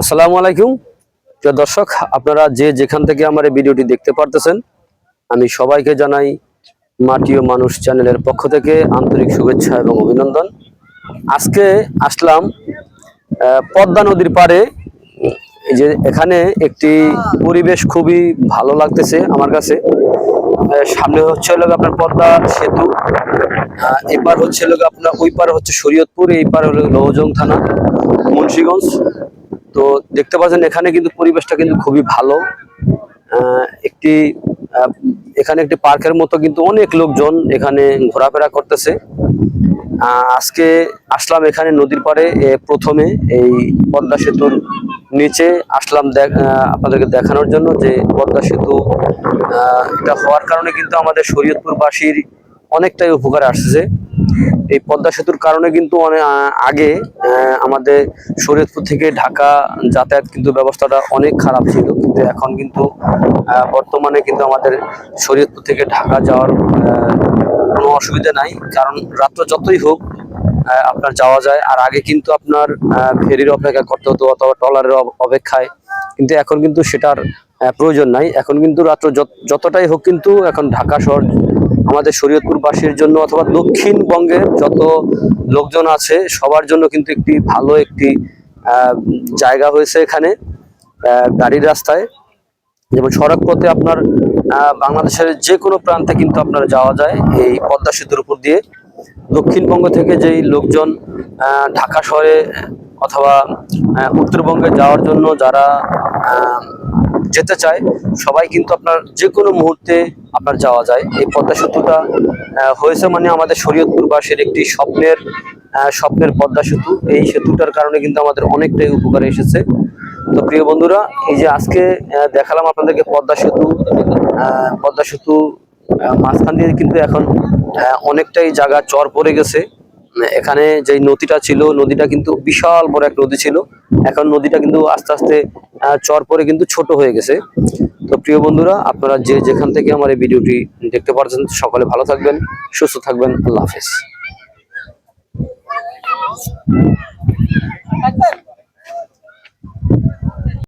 আসসালামু আলাইকুম। প্রিয় দর্শক, আপনারা যে যেখান থেকে আমার এই ভিডিওটি দেখতে পারতেছেন, আমি সবাইকে জানাই মাটি ও মানুষ চ্যানেলের পক্ষ থেকে আন্তরিক শুভেচ্ছা এবং অভিনন্দন। আজকে আসলাম পদ্মা নদীর এই যে এখানে একটি পরিবেশ খুবই ভালো লাগতেছে আমার কাছে। সামনে হচ্ছে হলো আপনার পদ্মা সেতু। এপার হচ্ছে হলো আপনার ওই পার হচ্ছে শরীয়তপুর এই পার হলো লৌজং থানা, মুন্সিগঞ্জ। তো দেখতে পাচ্ছেন এখানে কিন্তু পরিবেশটা কিন্তু খুবই ভালো। একটি এখানে একটি পার্কের মতো কিন্তু অনেক লোকজন এখানে ঘোরাফেরা করতেছে। আজকে আসলাম এখানে নদীর পাড়ে প্রথমে এই পদ্মা সেতুর নিচে আসলাম আপনাদেরকে দেখানোর জন্য যে পদ্মা সেতু এটা হওয়ার কারণে কিন্তু আমাদের শরীয়তপুরবাসীর অনেকটাই উপকারে আসছে। এই পদ্মা সেতুর কারণে কিন্তু অনেক আগে আমাদের শরীয়তপুর থেকে ঢাকা যাতায়াত কিন্তু ব্যবস্থাটা অনেক খারাপ ছিল। কিন্তু এখন কিন্তু বর্তমানে কিন্তু আমাদের শরীয়তপুর থেকে ঢাকা যাওয়ার কোনো অসুবিধা নাই। কারণ রাত্র যতই হোক আপনার যাওয়া যায়। আর আগে কিন্তু আপনার ফেরির অপেক্ষা করতে হতো অথবা ট্রলারের অপেক্ষায়। কিন্তু এখন কিন্তু সেটার প্রয়োজন নাই। এখন কিন্তু রাত্র যত- যতটাই হোক কিন্তু এখন ঢাকা শহর আমাদের শরীয়তপুরবাসীর জন্য অথবা দক্ষিণবঙ্গের যত লোকজন আছে, সবার জন্য কিন্তু একটি ভালো একটি জায়গা হয়েছে এখানে গাড়ির রাস্তায়। যেমন সড়ক পথে আপনার বাংলাদেশের যে কোনো প্রান্তে কিন্তু আপনার যাওয়া যায় এই পদ্মা সেতুর উপর দিয়ে। দক্ষিণবঙ্গ থেকে যেই লোকজন ঢাকা শহরে অথবা উত্তরবঙ্গে যাওয়ার জন্য যারা যেতে চায়, সবাই কিন্তু আপনার যে কোনো মুহূর্তে আপনার যাওয়া যায়। এই পদ্মা সেতুটা হয়েছে মানে আমাদের শরীয়তপুরবাসীর একটি স্বপ্নের স্বপ্নের পদ্মা সেতু। এই সেতুটার কারণে কিন্তু আমাদের অনেকটাই উপকারে এসেছে। তো প্রিয় বন্ধুরা, এই যে আজকে দেখালাম আপনাদেরকে পদ্মা সেতু পদ্মা সেতু মাঝখান দিয়ে কিন্তু এখন অনেকটাই জায়গা চর পড়ে গেছে। এখানে যে নদীটা ছিল, নদীটা কিন্তু বিশাল বড় এক নদী ছিল। এখন নদীটা কিন্তু আস্তে আস্তে চর পরে কিন্তু ছোট হয়ে গেছে। তো প্রিয় বন্ধুরা, আপনারা যে যেখান থেকে আমার এই ভিডিওটি দেখতে পাচ্ছেন সকলে ভালো থাকবেন, সুস্থ থাকবেন। আল্লাহ হাফেজ।